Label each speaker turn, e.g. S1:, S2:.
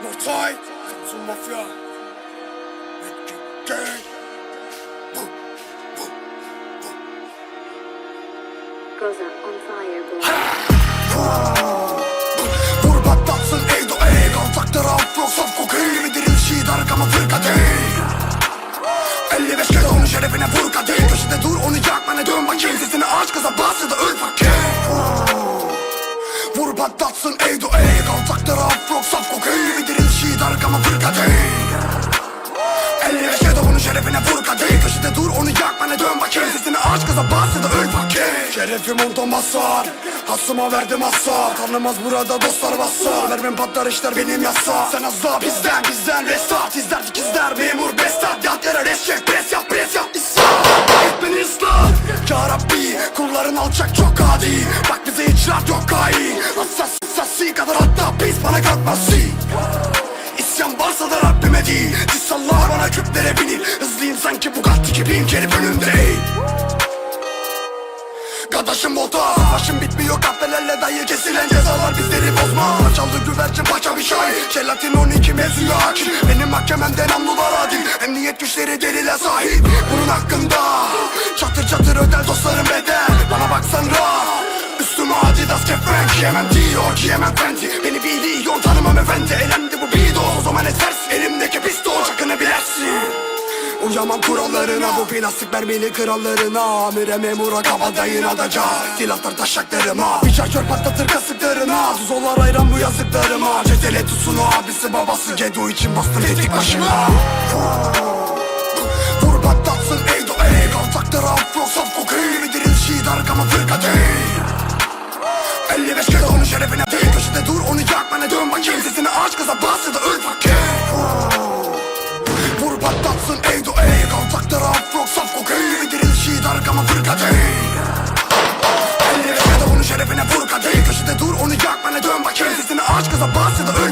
S1: Samsun Mafya, Red Gang. Bu, bu, bu.
S2: Goza on fire, boy.
S1: Vur patlatsın eydo ey Kaltakları afro saf kokain gibi dirilişi dargama fırka değil 55 kere onun şerefine vur kadeh Köşede dur onu yak bana dön bakayım. Sesini aç kıza bas ya da öl fakir. Vur patlatsın eydo ey kıza bas ya da öl fakir. Şerefim ondan basar Hasıma verdim hasar Tanımaz burada dostlar basar Vermem patlar işler benim yasa Sen az bizden bizden Restat izler dikizler Memur bestat. Yat yere res çek Pres yap pres yap. İslam beni ıslah Ya Rabbi Kulların alçak çok adi. Bak bize hiç rahat yok kai Hassas hassasi kadar hatta Biz bana kalkmaz İsyan varsa da Rabbime değil. Tissallar bana küplere binir Hızlıyım sanki Bugatti gibiyim gelip önümde ey Kardeşim volta Başım bitmiyor kahvelerle dayı kesilen cezalar bizleri bozma. Çaldı güvercin paça bir şey Jelatin 12 mevzuya hakim. Benim mahkememde namlular adil Emniyet güçleri delile sahip Bunun hakkında Çatır çatır öder dostlarım bedel. Bana baksan rahat Üstüme adidas kefen Giyemem diyor giyemem fendi Uyamam kurallarına. Bu plastik mermili krallarına. Amire memura kabadayın adaca Silahlar taşaklarıma. Bir şarjör patlatır kasıklarına. Zuzolar ayran bu yazıklarıma. Cetele tutsun o abisi babası. Gedo için bastım tetik başına. Vur patlatsın eydo ey Kaltakları afro saf kokain gibi dirilişi Dargama fırka değil. 55 kere onun şerefine değil. Köşede dur onu yak bana dön bakayım Sesini. Aç kıza bas ya da öl fakir Dargama fırka değil. 55 kere onun şerefine vur kadeh Köşede dur onu yak bana dön bakayım. Sesini aç kıza bas ya da öl